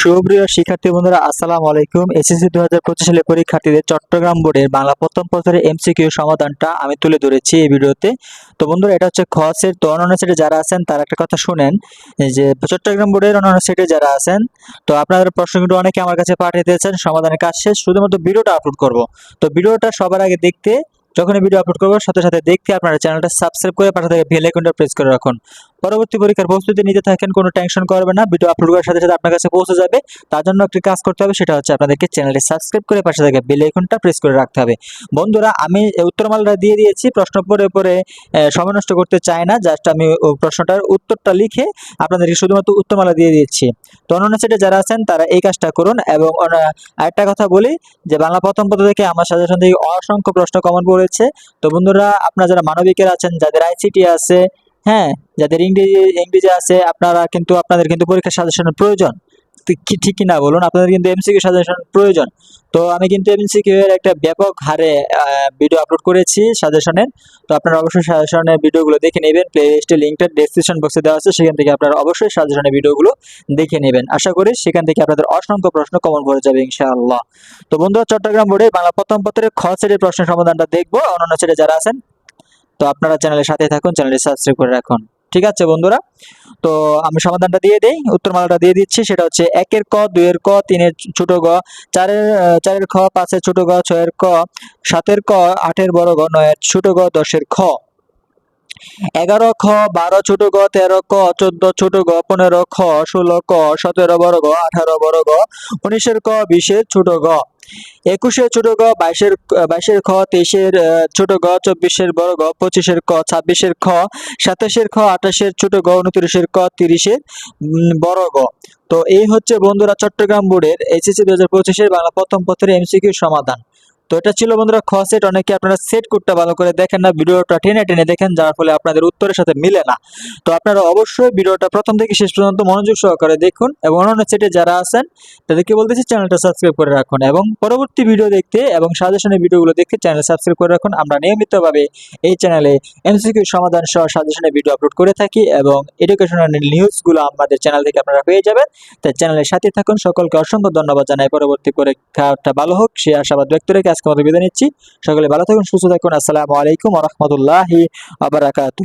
সুপ্রিয় শিক্ষার্থী বন্ধুরা, আসসালামু আলাইকুম। এসএসসি দু হাজার পঁচিশ সালে পরীক্ষার্থীদের চট্টগ্রাম বোর্ডের বাংলা প্রথম পত্রের এমসিকিউ সমাধানটা আমি তুলে ধরেছি এই ভিডিওতে। তো বন্ধুরা, এটা হচ্ছে খ তো অন্যান্য সেটে যারা আছেন, তার একটা কথা শুনেন যে চট্টগ্রাম বোর্ডের অন্যান্য সেটে যারা আছেন, তো আপনাদের প্রশ্নগুলো অনেকে আমার কাছে পাঠিয়ে দিয়েছেন, সমাধানের কাজ শেষ, শুধুমাত্র ভিডিওটা আপলোড করব। তো ভিডিওটা সবার আগে দেখতে যখন ভিডিও আপলোড করব সাথে সাথে দেখতে আপনারা চ্যানেলটা সাবস্ক্রাইব করে পাশে থেকে বেল প্রেস করে রাখুন। পরবর্তী পরীক্ষার প্রস্তুতি নিতে থাকেন কোনো টেনশন করবে না। ভিডিও আপলোড করার সাথে সাথে আপনার কাছে পৌঁছে যাবে। তার জন্য একটি কাজ করতে হবে সেটা হচ্ছে আপনাদেরকে চ্যানেলটি সাবস্ক্রাইব করে পাশে থেকে বেল আইকনটা প্রেস করে রাখতে হবে। বন্ধুরা আমি উত্তরমালাটা দিয়ে দিয়েছি প্রশ্ন পড়ে পড়ে আহ, সময় নষ্ট করতে চাই না। জাস্ট আমি প্রশ্নটার উত্তরটা লিখে আপনাদেরকে শুধুমাত্র উত্তরমালা দিয়ে দিচ্ছি। তো অন্যান্য সেটে যারা আছেন তারা এই কাজটা করুন এবং আরেকটা কথা বলি যে বাংলা প্রথম পদ থেকে আমার সাজেশন থেকে অসংখ্য প্রশ্ন কমন পড়েছে তো বন্ধুরা, আপনারা যারা মানবিকের আছেন, যাদের আইসিটি আছে হ্যাঁ যাদের ইংরেজি ইংরেজি আছে, আপনারা কিন্তু, আপনাদের কিন্তু পরীক্ষা সাজেশনের প্রয়োজন। কি ঠিক, কি না বলুন, আপনাদের কিন্তু এমসিকিউ সাজেশন প্রয়োজন। তো আমি কিন্তু এমসিকিউ এর একটা ব্যাপক হারে ভিডিও আপলোড করেছি সাজেশনের তো আপনারা অবশ্যই সাজেশনের ভিডিওগুলো দেখে নেবেন প্লে লিস্টের লিঙ্কটা ডেসক্রিপশন বক্সে দেওয়া আছে, সেখান থেকে আপনারা অবশ্যই সাজেশনের ভিডিওগুলো দেখে নেবেন। আশা করি সেখান থেকে আপনাদের অসংখ্য প্রশ্ন কমন পড়ে যাবে, ইনশাআল্লাহ। তো বন্ধুরা, চট্টগ্রাম বোর্ডে বাংলা প্রথম পত্রের খ সেটের প্রশ্নের সমাধানটা দেখব। অন্যান্য সেটে যারা আছেন, তো আপনারা চ্যানেলের সাথে থাকুন চ্যানেলটি সাবস্ক্রাইব করে রাখুন। ঠিক আছে, বন্ধুরা? তো আমি সমাধানটা দিয়ে দিই, উত্তরমালাটা দিয়ে দিচ্ছি, সেটা হচ্ছে একের ক, দুইয়ের ক, তিনের ছোট গ, চারের চারের খ, পাঁচের ছোট গ, ছয়ের ক, সাতের ক, আটের বড় গ, নয়ের ছোট গ, দশের খ। এগারো খ, বারো ছোট গ, তেরো ক, চোদ্দ ছোট গ, পনেরো খ, ষোলো ক, সতেরো বড় গ, আঠারো বড় গ, উনিশের ক, বিশের ছোট গ। একুশের ছোট গ, বাইশের বাইশের খ, তেইশের ছোট গ, চব্বিশের বড় গ, পঁচিশের ক, ছাব্বিশের খ, সাতাশের খ, আঠাশের ছোট গ, উনত্রিশের ক, তিরিশের বড় গ। তো এই হচ্ছে বন্ধুরা চট্টগ্রাম বোর্ডের এইচএসসি দু হাজার পঁচিশের বাংলা প্রথম পত্রের এমসিকিউ সমাধান। তো এটা ছিল বন্ধুরা খ সেট অনেকে আপনারা সেট করতে ভালো করে দেখেন না, ভিডিওটা টেনে টেনে দেখেন, যার ফলে আপনাদের উত্তরের সাথে মিলে না। তো আপনারা অবশ্যই ভিডিওটা প্রথম থেকে শেষ পর্যন্ত মনোযোগ সহকারে দেখুন এবং অন্যান্য সেটে যারা আছেন, তাদেরকে বলতেছি চ্যানেলটা সাবস্ক্রাইব করে রাখুন এবং পরবর্তী ভিডিও দেখতে এবং সাজেশনের ভিডিওগুলো দেখতে চ্যানেল সাবস্ক্রাইব করে রাখুন। আমরা নিয়মিতভাবে এই চ্যানেলে এমসিকিউ সমাধান সহ সাজেশনের ভিডিও আপলোড করে থাকি এবং এডুকেশনাল নিউজগুলো আমাদের চ্যানেল থেকে আপনারা পেয়ে যাবেন। তাই চ্যানেলের সাথে থাকুন। সকলকে অসংখ্য ধন্যবাদ জানাই। পরবর্তী পরীক্ষাটা ভালো হোক। সে আশাবাদ ব্যক্ত রেখে আজকে মতো বিদায় নিচ্ছি। সকলে ভালো থাকুন সুস্থ থাকুন। আসসালামু আলাইকুম রহমতুল্লাহি আবরাকাতু